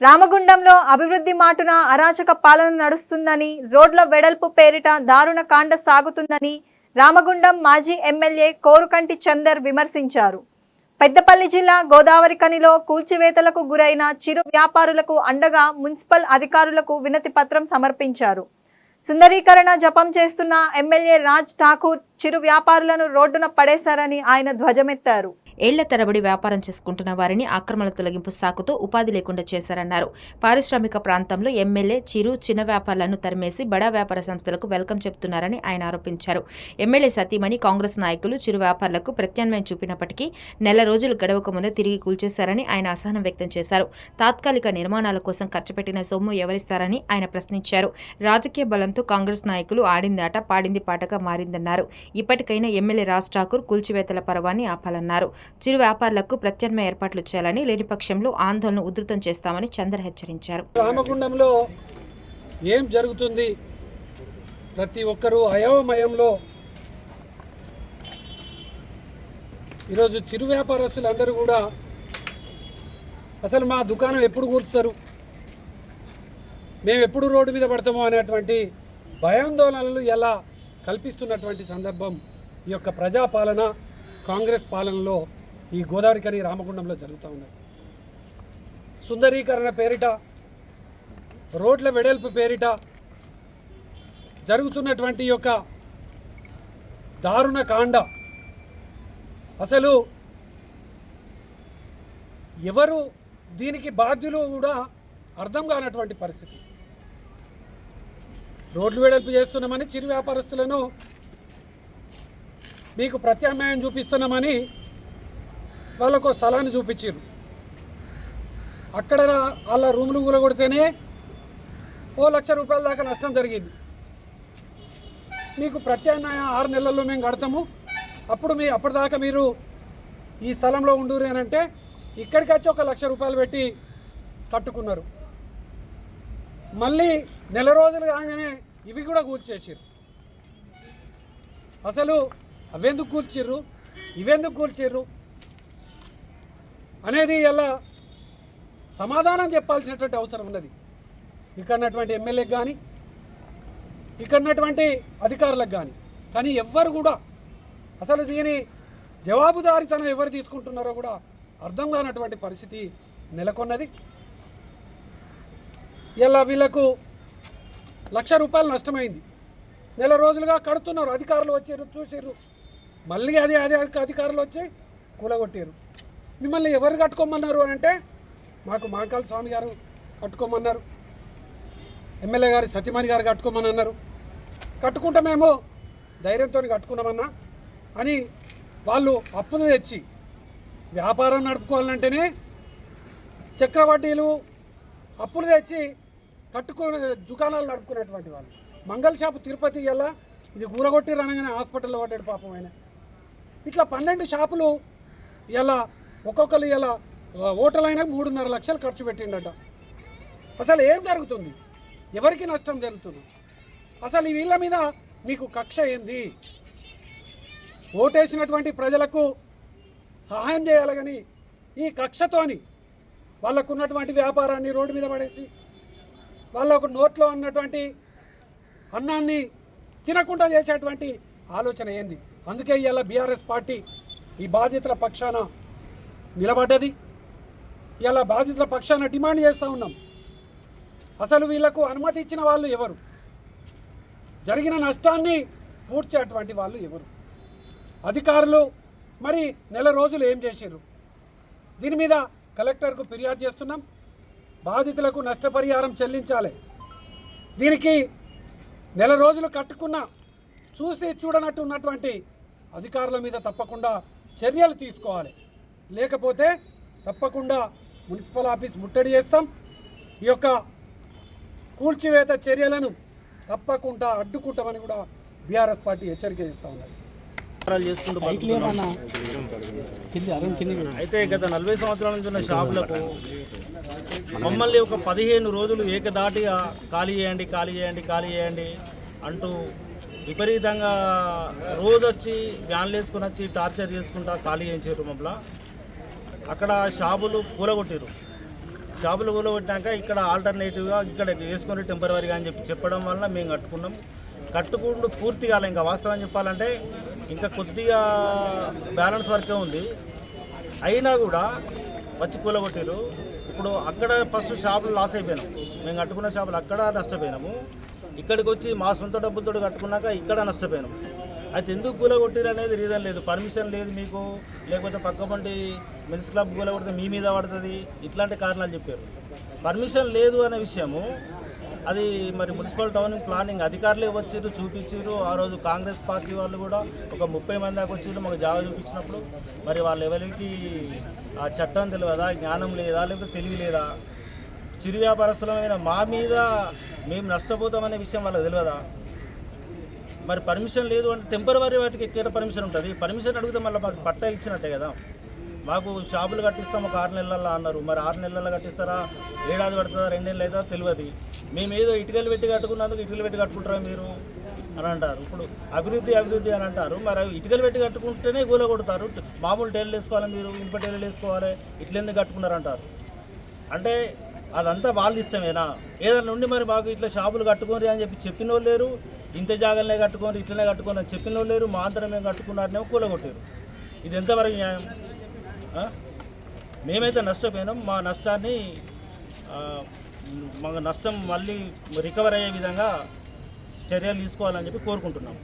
రామగుండంలో అభివృద్ధి మాటున అరాచక పాలన నడుస్తుందని రోడ్ల వెడల్పు పేరిట దారుణ కాండ సాగుతుందని రామగుండం మాజీ ఎమ్మెల్యే కోరుకంటి చందర్ విమర్శించారు. పెద్దపల్లి జిల్లా గోదావరికనిలో కూల్చివేతలకు గురైన చిరు వ్యాపారులకు అండగా మున్సిపల్ అధికారులకు వినతి పత్రం సమర్పించారు. సుందరీకరణ జపం చేస్తున్న ఎమ్మెల్యే రాజ్ ఠాకూర్ చిరు వ్యాపారులను రోడ్డున పడేశారని ఆయన ధ్వజమెత్తారు. ఏళ్ళ తరబడి వ్యాపారం చేసుకుంటున్న వారిని ఆక్రమణ తొలగింపు సాకుతో ఉపాధి లేకుండా చేశారన్నారు. పారిశ్రామిక ప్రాంతంలో ఎమ్మెల్యే చిరు చిన్న వ్యాపారులను తరిమేసి బడా వ్యాపార సంస్థలకు వెల్కమ్ చెబుతున్నారని ఆయన ఆరోపించారు. ఎమ్మెల్యే సతీమణి కాంగ్రెస్ నాయకులు చిరు వ్యాపారులకు ప్రత్యామ్నాయం చూపినప్పటికీ నెల రోజులు గడవక ముందే తిరిగి కూల్చేశారని ఆయన అసహనం వ్యక్తం చేశారు. తాత్కాలిక నిర్మాణాల కోసం ఖర్చు పెట్టిన సొమ్ము ఎవరిస్తారని ఆయన ప్రశ్నించారు. రాజకీయ బలంతో కాంగ్రెస్ నాయకులు ఆడింది ఆట పాడింది పాటగా మారిందన్నారు. ఇప్పటికైనా ఎమ్మెల్యే రాజ్ ఠాకూర్ కూల్చివేతల పర్వాన్ని ఆపాలన్నారు. చిరు వ్యాపారులకు ప్రత్యామ్నాయ ఏర్పాట్లు చేయాలని లేని పక్షంలో ఆందోళన ఉధృతం చేస్తామని చంద్ర హెచ్చరించారు. రామగుండంలో ఏం జరుగుతుంది? ప్రతి ఒక్కరూ అయోమయంలో. ఈరోజు చిరు వ్యాపారస్తులందరూ కూడా అసలు మా దుకాణం ఎప్పుడు కూర్చుతారు? మేము ఎప్పుడు రోడ్డు మీద పడతామో అనేటువంటి భయాందోళనలు ఎలా కల్పిస్తున్నటువంటి సందర్భం ఈ యొక్క ప్రజాపాలన కాంగ్రెస్ పాలనలో ఈ గోదావరి కని రామగుండంలో జరుగుతూ ఉన్నాయి సుందరీకరణ పేరిట రోడ్ల వెడల్పు పేరిట జరుగుతున్నటువంటి యొక్క దారుణ కాండ. అసలు ఎవరు దీనికి బాధ్యులు కూడా అర్థం కానటువంటి పరిస్థితి. రోడ్లు వెడల్పు చేస్తున్నామని చిరు వ్యాపారస్తులను మీకు ప్రత్యామ్నాయం చూపిస్తున్నామని వాళ్ళకు స్థలాన్ని చూపించారు. అక్కడ వాళ్ళ రూములు కూలగొడితేనే ఓ లక్ష రూపాయల దాకా నష్టం జరిగింది. మీకు ప్రత్యామ్నాయం ఆరు నెలల్లో మేము కడతాము. అప్పుడు మీ అప్పటిదాకా మీరు ఈ స్థలంలో ఉండూరు అని అంటే ఇక్కడికి వచ్చి ఒక లక్ష రూపాయలు పెట్టి కట్టుకున్నారు. మళ్ళీ నెల రోజులు కాగానే ఇవి కూడా కూల్చేసారు అసలు అవెందుకు కూల్చిర్రు? ఇవెందుకు కూల్చిర్రు? అనేది ఎలా సమాధానం చెప్పాల్సినటువంటి అవసరం ఉన్నది. ఇక్కడ ఉన్నటువంటి ఎమ్మెల్యేకి కానీ ఇక్కడన్నటువంటి అధికారులకు కానీ కానీ ఎవ్వరు కూడా అసలు దీని జవాబుదారీతనం ఎవరు తీసుకుంటున్నారో కూడా అర్థం కానటువంటి పరిస్థితి నెలకొన్నది. ఇలా వీళ్ళకు లక్ష రూపాయలు నష్టమైంది. నెల రోజులుగా కడుతున్నారు అధికారులు వచ్చారు చూసారు మళ్ళీ అదే అదే అధికారులు వచ్చి కూలగొట్టారు. మిమ్మల్ని ఎవరు కట్టుకోమన్నారు అని అంటే మాకు మాకాల స్వామి గారు కట్టుకోమన్నారు. ఎమ్మెల్యే గారు సతీమణి గారు కట్టుకోమని అన్నారు. కట్టుకుంటే మేము ధైర్యంతో కట్టుకున్నామన్నా అని వాళ్ళు అప్పులు తెచ్చి వ్యాపారం నడుపుకోవాలంటేనే చక్రవడ్డీలు అప్పులు తెచ్చి కట్టుకునే దుకాణాలు నడుపుకునేటువంటి వాళ్ళు. మంగళ షాపు తిరుపతి ఎలా ఇది కూరగొట్టి అనగానే హాస్పిటల్లో పడ్డాడు పాపం ఆయన. ఇట్లా పన్నెండు షాపులు ఇలా ఒక్కొక్కరు ఇలా ఓటలైనా మూడున్నర లక్షలు ఖర్చు పెట్టిండట. అసలు ఏం జరుగుతుంది? ఎవరికి నష్టం జరుగుతుంది? అసలు ఈ వీళ్ళ మీద మీకు కక్ష ఏంది? ఓటేసినటువంటి ప్రజలకు సహాయం చేయాలని ఈ కక్షతోని వాళ్ళకు ఉన్నటువంటి వ్యాపారాన్ని రోడ్డు మీద పడేసి వాళ్ళకు నోట్లో ఉన్నటువంటి అన్నాన్ని తినకుండా చేసేటువంటి ఆలోచన ఏంది? అందుకే ఇవాళ బీఆర్ఎస్ పార్టీ ఈ బాధితుల పక్షాన నిలబడ్డది. ఇలా బాధితుల పక్షాన డిమాండ్ చేస్తూ ఉన్నాం. అసలు వీళ్ళకు అనుమతి ఇచ్చిన వాళ్ళు ఎవరు? జరిగిన నష్టాన్ని పూడ్చేటువంటి వాళ్ళు ఎవరు? అధికారులు మరి నెల రోజులు ఏం చేశారు దీని మీద కలెక్టర్కు ఫిర్యాదు చేస్తున్నాం. బాధితులకు నష్టపరిహారం చెల్లించాలి. దీనికి నెల రోజులు కట్టుకున్న చూసి చూడనట్టు ఉన్నటువంటి అధికారుల మీద తప్పకుండా చర్యలు తీసుకోవాలి. లేకపోతే తప్పకుండా మున్సిపల్ ఆఫీస్ ముట్టడి చేస్తాం. ఈ యొక్క కూల్చివేత చర్యలను తప్పకుండా అడ్డుకుంటామని కూడా బీఆర్ఎస్ పార్టీ హెచ్చరిక ఇస్తూ ఉన్నది. బతుకుతున్నాం. అయితే గత నలభై సంవత్సరాల నుంచి ఉన్న షాపులకు మమ్మల్ని ఒక పదిహేను రోజులు ఏకదాటిగా ఖాళీ చేయండి ఖాళీ చేయండి ఖాళీ చేయండి అంటూ విపరీతంగా రోజు వచ్చి వ్యాన్లు వేసుకుని వచ్చి టార్చర్ చేసుకుంటా ఖాళీ చేయించారు మమ్మల్ని అక్కడ షాపులు కూలగొట్టారు షాపులు కూలగొట్టినాక ఇక్కడ ఆల్టర్నేటివ్గా ఇక్కడ వేసుకొని టెంపరీగా అని చెప్పి చెప్పడం వల్ల మేము కట్టుకున్నాం. కట్టుకుంటూ పూర్తి కాలే. ఇంకా వాస్తవం చెప్పాలంటే ఇంకా కొద్దిగా బ్యాలెన్స్ వర్కే ఉంది. అయినా కూడా వచ్చి కూలగొట్టారు ఇప్పుడు అక్కడ ఫస్ట్ షాపులు లాస్ అయిపోయినాం. మేము కట్టుకున్న షాపులు అక్కడ నష్టపోయినాము. ఇక్కడికి వచ్చి మా సొంత డబ్బులతో కట్టుకున్నాక ఇక్కడ నష్టపోయాను. అయితే ఎందుకు కూలగొట్టిరు అనేది రీజన్ లేదు. పర్మిషన్ లేదు మీకు. లేకపోతే పక్క పంటి మెన్స్ క్లబ్ కూలగొడితే మీ మీద పడుతుంది. ఇట్లాంటి కారణాలు చెప్పారు. పర్మిషన్ లేదు అనే విషయము అది మరి మున్సిపల్ టౌన్ ప్లానింగ్ అధికారులే వచ్చారు చూపించారు ఆ రోజు కాంగ్రెస్ పార్టీ వాళ్ళు కూడా ఒక ముప్పై మంది దాకా వచ్చారు మాకు జాగా చూపించినప్పుడు. మరి వాళ్ళ ఎవరికి ఆ చట్టం తెలియదా జ్ఞానం లేదా? లేకపోతే తెలివి లేదా? చిరు వ్యాపారస్తులమైన మా మీద మేము నష్టపోతామనే విషయం వాళ్ళకి తెలియదా మరి పర్మిషన్ లేదు అంటే టెంపరవరీ వాటికి ఎక్కడ పర్మిషన్ ఉంటుంది. పర్మిషన్ అడిగితే మళ్ళీ మాకు పట్టా ఇచ్చినట్టే కదా. మాకు షాపులు కట్టిస్తాం ఒక ఆరు నెలల్లో అన్నారు. మరి ఆరు నెలల్లో కట్టిస్తారా? ఏడాది పడుతుందా రెండేళ్ళు అవుతుందా? తెలియదు మేము ఏదో ఇటుకలు పెట్టి కట్టుకున్నందుకు ఇటుకలు పెట్టి కట్టుకుంటారా మీరు? అని అంటారు. ఇప్పుడు అభివృద్ధి అభివృద్ధి అని అంటారు. మరి అవి ఇటుకలు పెట్టి కట్టుకుంటేనే గోల కొడతారు. మామూలు టైర్లు వేసుకోవాలి మీరు ఇనుప టైర్లు వేసుకోవాలి. ఇట్లెందుకు కట్టుకున్నారంటారు? అంటే అదంతా వాళ్ళ ఇష్టమేనా? ఏదైనా ఉండి మరి మాకు ఇట్లా షాపులు కట్టుకోరు అని చెప్పి చెప్పిన వాళ్ళు లేరు. ఇంత జాగాలనే కట్టుకోరు ఇట్లనే కట్టుకోరు అని చెప్పిన వాళ్ళు లేరు. మా అంతరం మేము కట్టుకున్నారనేమో కూలగొట్టారు. ఇది ఎంతవరకు న్యాయం? మేమైతే నష్టపోయినాం. మా నష్టాన్ని మా నష్టం మళ్ళీ రికవర్ అయ్యే విధంగా చర్యలు తీసుకోవాలని చెప్పి కోరుకుంటున్నాం.